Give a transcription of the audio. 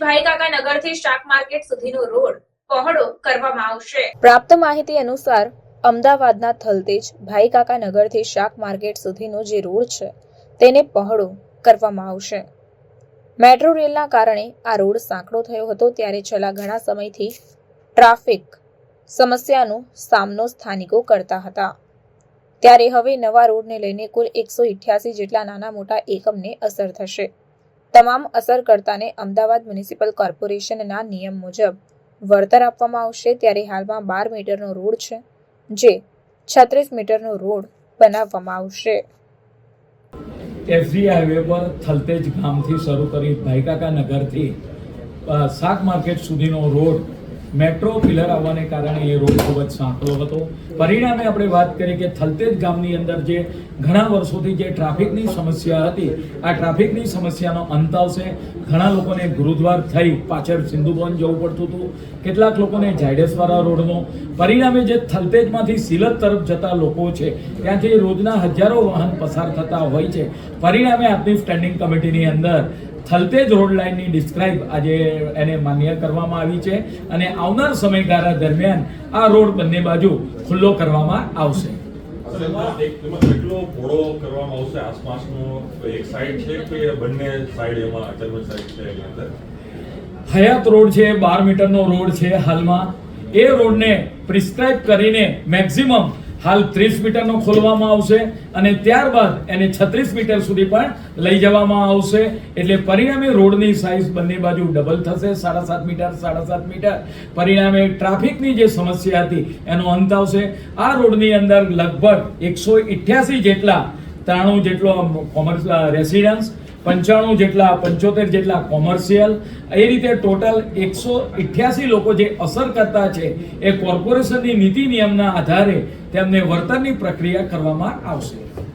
ભાઈકાકા નગરથી શાક માર્કેટ સુધીનો રોડ પહોળો કરવામાં આવશે. પ્રાપ્ત માહિતી અનુસાર, અમદાવાદના થલતેજ ભાઈકાકા નગરથી શાક માર્કેટ સુધીનો જે રોડ છે, તેને પહોળો કરવામાં આવશે. મેટ્રો રેલના કારણે આ રોડ સાંકડો થયો હતો ત્યારે છેલ્લા ઘણા સમયથી ટ્રાફિક સમસ્યાનો સામનો સ્થાનિકો કરતા હતા. ત્યારે હવે નવા રોડને લઈને કુલ એકસો જેટલા નાના મોટા એકમને અસર થશે. તમામ અસરકર્તાને અમદાવાદ મ્યુનિસિપલ કોર્પોરેશનના નિયમ મુજબ વળતર આપવામાં આવશે ત્યારે હાલમાં બાર મીટરનો રોડ છે, જે છત્રીસ મીટરનો રોડ બનાવવામાં આવશે. એસજી હાઈવે પર થલતેજ ગામથી શરૂ કરી ભાઈકાકા નગરથી શાક માર્કેટ સુધીનો રોડ મેટ્રો પિલર આવવાને કારણે એ રોડ ખૂબ જ સાંકડો હતો. પરિણામે આપણે વાત કરીએ કે થલતેજ ગામની અંદર જે ઘણા વર્ષોથી જે ટ્રાફિકની સમસ્યા હતી, આ ટ્રાફિકની સમસ્યાનો અંત આવશે. ઘણા લોકોને ગુરુદ્વાર થઈ પાછળ સિંધુભવન જવું પડતું હતું. કેટલાક લોકોને જાયડેસવાળા રોડનો. પરિણામે જે થલતેજમાંથી સિલત તરફ જતા લોકો છે, ત્યાંથી રોજના હજારો વાહન પસાર થતા હોય છે. પરિણામે આપની સ્ટેન્ડિંગ કમિટીની અંદર થલતેજ રોડ લાઇનની ડિસ્ક્રાઇબ આજે એને માન્ય કરવામાં આવી છે અને આવનાર સમયગાળા દરમિયાન આ રોડ બંને બાજુ ખુલ્લો કરવામાં આવશે. એમાં એમાં કેટલો પહોળો કરવામાં આવશે આસપાસનો? એક સાઈડ છે બંને સાઈડ એમાં સાઈડ છે એની અંદર? હયાત રોડ છે બાર મીટરનો રોડ છે હાલમાં. એ રોડને પ્રિસ્ક્રાઇબ કરીને મેક્સિમમ હાલ ત્રીસ મીટરનો ખોલવામાં આવશે અને ત્યારબાદ એને છત્રીસ મીટર સુધી પણ લઈ જવામાં આવશે. એટલે પરિણામે રોડની સાઇઝ બંને બાજુ ડબલ થશે. સાડા સાત મીટર, સાડા સાત મીટર. પરિણામે ટ્રાફિકની જે સમસ્યા હતી, એનો અંત આવશે. આ રોડની અંદર લગભગ એકસો જેટલા ત્રાણું જેટલો કોમર્સ રેસિડન્સ પંચાણું જેટલા, પંચોતેર જેટલા કોમર્શિયલ એ રીતે ટોટલ એકસો અઠ્યાસી લોકો જે અસર કરતા છે, એ કોર્પોરેશનની નીતિ નિયમના આધારે તેમને વળતરની પ્રક્રિયા કરવામાં આવશે.